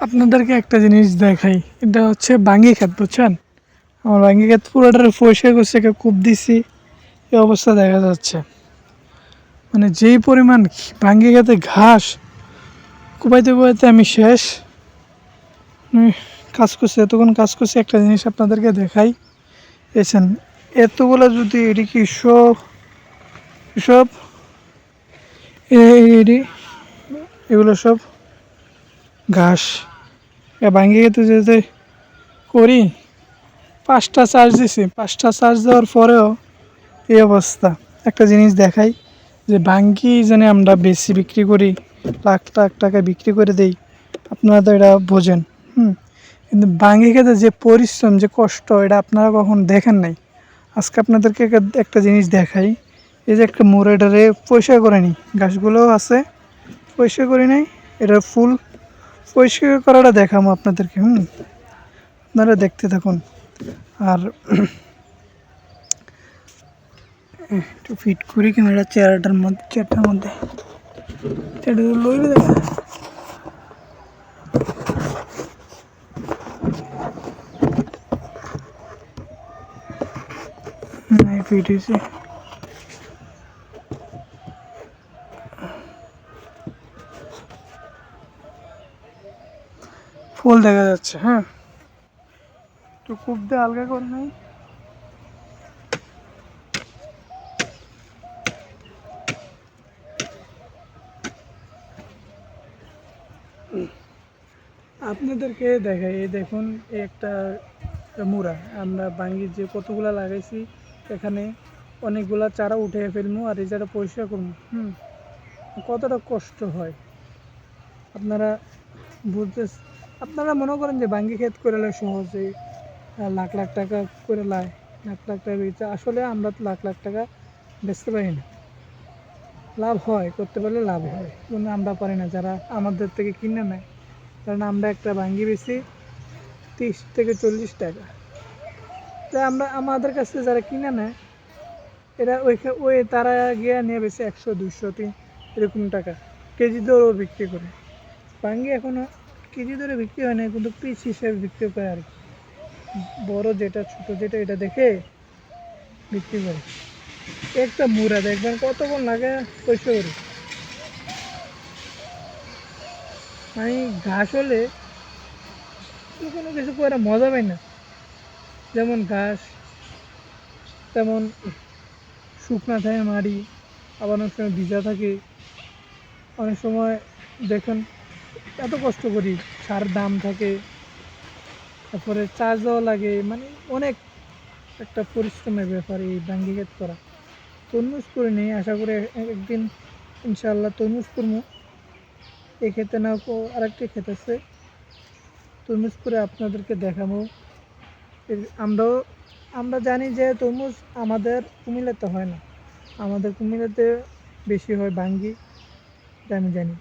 আপনাদেরকে একটা জিনিস দেখাই। এটা হচ্ছে বাঙ্গি ক্ষেত, বুঝছেন? আমার বাঙ্গি ক্ষেত পুরোটার পরিষ্কার করছে কেউ কূপ দিছি, এই অবস্থা দেখা যাচ্ছে। মানে যেই পরিমাণ বাঙ্গি খেতে ঘাস কুপাইতে কুপাইতে আমি শেষ। কাজ করছি, এতক্ষণ কাজ করছি, একটা জিনিস আপনাদেরকে দেখাই। এসেন এতগুলো যদি এটি কি সব সব এগুলো সব ঘাস। ভাঙ্গি খেতে যেতে করি, পাঁচটা চার্জ দিছি। পাঁচটা চার্জ দেওয়ার পরেও এই অবস্থা। একটা জিনিস দেখাই, যে ভাঙ্গি যেন আমরা বেশি বিক্রি করি, লাখ লাখ টাকা বিক্রি করে দেই, আপনারা তো এটা বোঝেন, হুম? কিন্তু ভাঙ্গি খেতে যে পরিশ্রম, যে কষ্ট, এটা আপনারা কখন দেখেন নাই। আজকে আপনাদেরকে একটা- জিনিস দেখাই, এই যে একটা মোড়েডারে পরিষ্কার করে নিই গাছগুলোও আছে পরিষ্কার করি নাই, এটা ফুল পরিষ্কার করাটা দেখাবো আপনাদেরকে, হুম? আপনারা দেখতে থাকুন। আর একটু ফিট করি ক্যামেরা চেয়ারটার মধ্যে চেয়ারটার মধ্যে। চেয়ারটা লইলে দেখা নাই ফিট হয়েছে। ফুল দেখা যাচ্ছে হ্যাঁ। একটু কূপ দিয়ে আলগা করে নাই। আপনাদেরকে দেখাই, এই দেখুন একটা মুড়া। আমরা বাঙ্গি যে কতগুলা লাগাইছি, এখানে অনেকগুলা চারা উঠে ফেলব আর এই জায়গাটা পরিষ্কার করব হুম। কতটা কষ্ট হয়। আপনারা বুঝতে আপনারা মনে করেন যে বাঙ্গি ক্ষেত করে লাই সহজে লাখ লাখ টাকা করে লাই লাখ লাখ টাকা বেচে, আসলে আমরা তো লাখ লাখ টাকা বেচতে পারি না। লাভ হয়, করতে পারলে লাভ হয়। কিন্তু আমরা পারি না, যারা আমাদের থেকে কিনে নেয়। কারণ আমরা একটা ভাঙ্গি বেশি তিরিশ থেকে চল্লিশ টাকা। তা আমরা, আমাদের কাছে যারা কিনে নেয়, এরা ওই ওই তারা গিয়ে নিয়ে বেশি একশো দুশো তিন, এরকম টাকা কেজি দরও বিক্রি করে। ভাঙ্গি এখনও কেজি দরে বিক্রি হয় না কিন্তু পিস হিসেবে বিক্রি করে আর বড় যেটা, ছোট যেটা, এটা দেখে বিক্রি করে। একটা মুড়া দেখবেন কতক্ষণ লাগে পয়সা করে মানে ঘাস হলে কোনো কিছু করে মজা পাই না। যেমন ঘাস, তেমন শুকনা থাকে মাড়ি, আবার অনেক সময় ভিজা থাকে। অনেক সময় দেখেন এত কষ্ট করি, সার দাম থাকে, তারপরে চার্জ দেওয়া লাগে মানে অনেক একটা পরিশ্রমের ব্যাপার এই বাঙ্গি ক্ষেত করা। তরমুজ করে নেই, আশা করে একদিন ইনশাল্লাহ তরমুজ করব। এই ক্ষেতে না আরেকটি ক্ষেত আছে, তরমুজ করে আপনাদেরকে দেখাবো। আমরাও, আমরা জানি যে তরমুজ আমাদের কুমিল্লাতে হয় না, আমাদের কুমিল্লাতে বেশি হয় বাঙ্গি, এটা আমি জানি।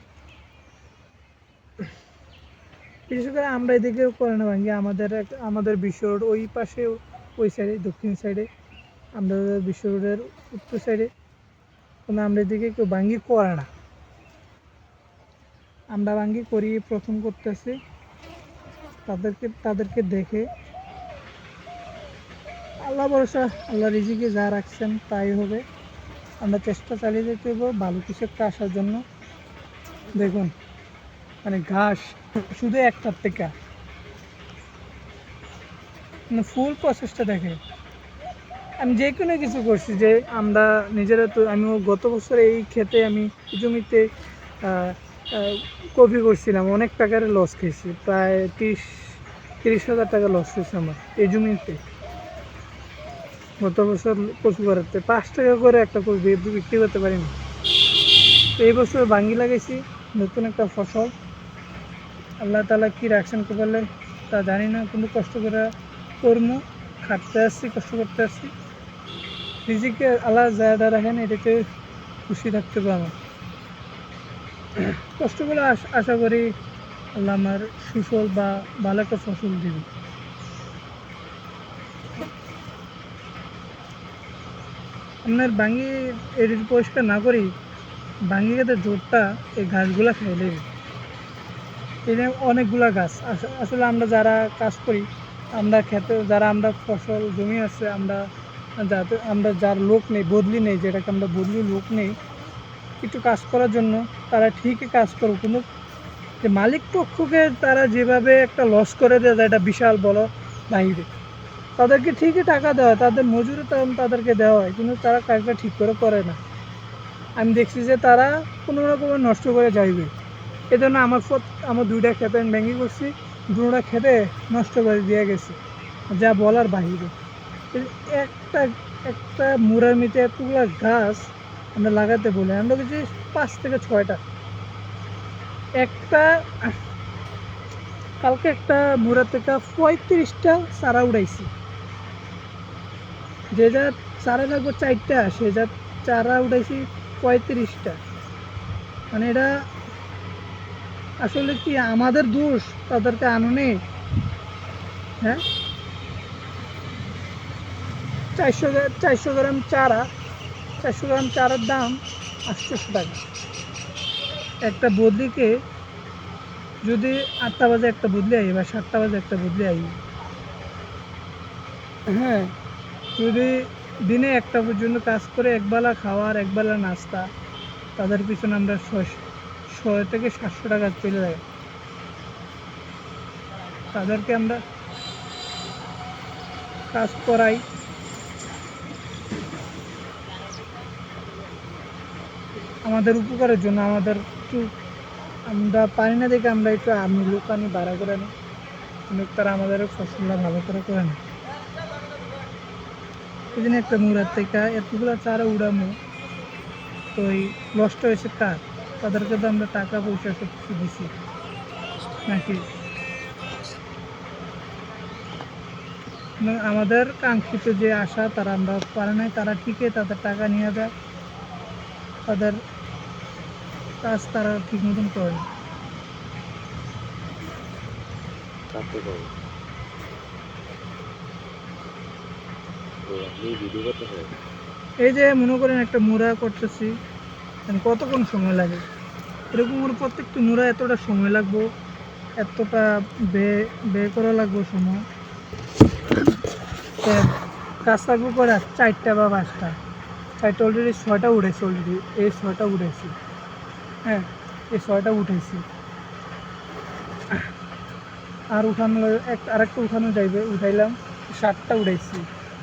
বিশেষ করে আমরা এদিকেও করে না ভাঙ্গি, আমাদের আমাদের বিশ্ব রোড ওই পাশে ওই সাইডে দক্ষিণ সাইডে আমাদের বিশ্ব রোডের উত্তর সাইডে কোনো আমরা এদিকে কেউ ভাঙ্গি করে না। আমরা ভাঙ্গি করি, প্রথম করতেছি, তাদেরকে তাদেরকে দেখে। আল্লাহ ভরসা, আল্লাহ রিজিকে যা রাখছেন তাই হবে। আমরা চেষ্টা চালিয়ে যেতে ভালো কিছু একটা আসার জন্য। দেখুন। মানে ঘাস, শুধু একটার থেকে। মানে ফুল প্রসেসটা দেখে আমি যে কোনো কিছু করছি যে আমরা নিজেরা তো, আমিও গত বছর এই খেতে আমি জমিতে কপি করছিলাম, অনেক টাকার লস খেয়েছি, প্রায় তিরিশ তিরিশ হাজার টাকা লস হয়েছে আমার এই জমিতে। গত বছর কপি করাতে, পাঁচ টাকা করে একটা কপি বিক্রি করতে পারিনি। এই বছর বাঙ্গি লাগাইছি, নতুন একটা ফসল। আল্লাহ তালা কী রাখছেন কী বললেন তা জানি না, কিন্তু কষ্ট করে কর্ম খাটতে আসছি, কষ্ট করতে আসছি। নিজেকে আল্লাহ জায়গা রাখেন, এটাতে খুশি থাকতে পারব আমার। কষ্ট করে আশা করি আল্লাহ আমার সুফল বা ভালো একটা ফসল দিবে। আপনার বাঙ্গি এডিট পরিষ্কার না করি বাঙ্গি খেতে জোরটা এই গাছগুলা খাইলে এখানে অনেকগুলা গাছ। আস- আসলে আমরা যারা কাজ করি, আমরা খেতে, যারা আমরা ফসল, জমি আছে, আমরা যাতে, আমরা যার লোক নেই, বদলি নেই, যেটাকে আমরা বদলি লোক নেই, একটু কাজ করার জন্য তারা ঠিকই কাজ করো কিন্তু যে মালিক পক্ষকে তারা যেভাবে একটা লস করে দেয় এটা বিশাল বড় বাহিরে, তাদেরকে ঠিকই টাকা দেওয়া হয়, তাদের মজুরি তাদেরকে দেওয়া হয়, কিন্তু তারা কাজটা ঠিক করে করে না। আমি দেখছি যে তারা কোনো রকমে নষ্ট করে যাইবে। এই জন্য আমার আমার দুইটা খেতে আমি ভেঙে করছি দুটা খেতে নষ্ট করে দিয়ে গেছে। যা বলার বাহিরে। একটা একটা মুড়ার মিটে এতগুলো গাছ আমরা লাগাতে বলি, আমরা কিছু পাঁচ থেকে ছয়টা। একটা কালকে একটা মুড়া থেকে পঁয়ত্রিশটা চারা উড়াইছি। যে যা চারা লাগবে চারটা, সে যা চারা উঠাইছি পঁয়ত্রিশটা। মানে এটা আসলে কি আমাদের দোষ? তাদেরকে আনুনে হ্যাঁ? চারশো চারশো গ্রাম চারা, চারশো গ্রাম চারার দাম আটশোশো টাকা। একটা বদলিকে যদি আটটা বাজে একটা বদলি আই বা সাতটা বাজে একটা বদলি আই হ্যাঁ যদি দিনে একটা পর্যন্ত কাজ করে, একবেলা খাওয়ার একবেলা নাস্তা, তাদের পিছনে আমরা ছয়- ছয় থেকে সাতশো টাকা চলে যায়। তাদেরকে আমরা কাজ করাই। আমাদের উপকারের জন্য আমাদের একটু আমরা পারি না দেখে আমরা একটু আমি লোক আনি, ভাড়া করে নিই কিন্তু তারা আমাদের ফসলটা ভালো করে করে না এই জন্য একটা মুড়ার থেকে এতগুলো চারা উড়ামো, তো এই নষ্ট হয়েছে কার? তাদেরকে তো আমরা টাকা পয়সা সব কিছু দিছি। নাকি? আমাদের কাঙ্ক্ষিত যে আশা তারা আমরা পারে নাই তারা ঠিকই তাদের টাকা নিয়ে যায়। তাদের কাজ তারা ঠিক মতন করে। না এই যে মনে করেন একটা মুড়া করতেছি। মানে কতক্ষণ সময় লাগে। এরকম ওর প্রত্যেকটি মুড়া এতটা সময় লাগবো, এতটা বে ব্যয় করা লাগবো সময়। কাজ লাগবো করে চারটা বা পাঁচটা। চারটা অলরেডি ছয়টা উঠেছে অলরেডি এই ছয়টা উঠেছি। হ্যাঁ এই ছয়টা উঠেছি। আর উঠানো, এক, আরেকটা উঠানো যাইবে। উঠাইলাম, সাতটা উঠাইছি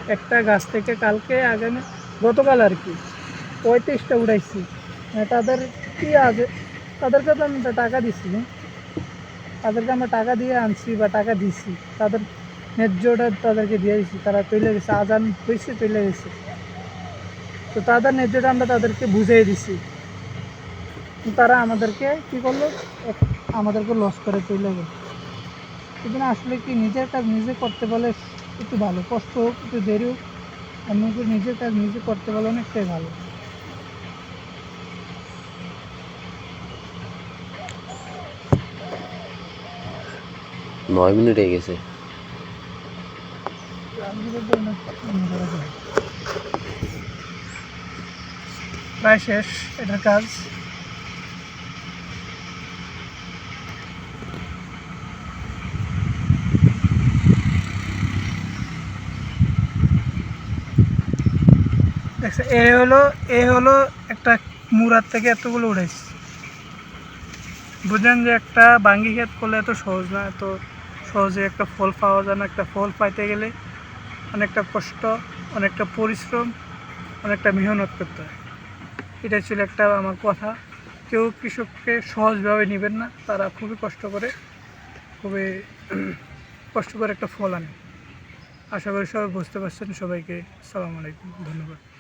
একটা গাছ থেকে কালকে, আগামী, গতকাল আর কি, পঁয়ত্রিশটা উঠাইছি তাদের কি আছে? তাদেরকে তো আমি টাকা দিছি? তাদেরকে আমরা টাকা দিয়ে আনছি বা টাকা দিছি তাদের ন্যায্যটা তাদেরকে দিয়ে দিছি তারা চলে গেছে, আজান হয়েছে, চলে গেছে। তো তাদের ন্যায্যটা আমরা তাদেরকে বুঝিয়ে দিছি তারা আমাদেরকে কি করল? আমাদেরকে লস করে চলে গেল। এই আসলে কি নিজের কাজ নিজে করতে বলে একটু ভালো, কষ্ট হোক, একটু দেরি হোক এমনকি নিজের কাজ নিজে করতে বলে অনেকটাই ভালো। নয় মিনিট হয়ে গেছে। প্রায় শেষ এটার কাজ। এ হলো এ হলো একটা মুরার থেকে এতগুলো উঠেছে বুঝলেন যে একটা বাঙ্গি খেত করলে এত সহজ না, এত সহজে একটা ফল পাওয়া যায় না, একটা ফল পাইতে গেলে অনেকটা কষ্ট, অনেকটা পরিশ্রম, অনেকটা মেহনত করতে হয়। এটা ছিল একটা আমার কথা। কেউ কৃষককে সহজভাবে নেবেন না, তারা খুবই কষ্ট করে, খুবই কষ্ট করে একটা ফল আনে আশা করি সবাই বুঝতে পারছেন। সবাইকে সালাম আলাইকুম। ধন্যবাদ।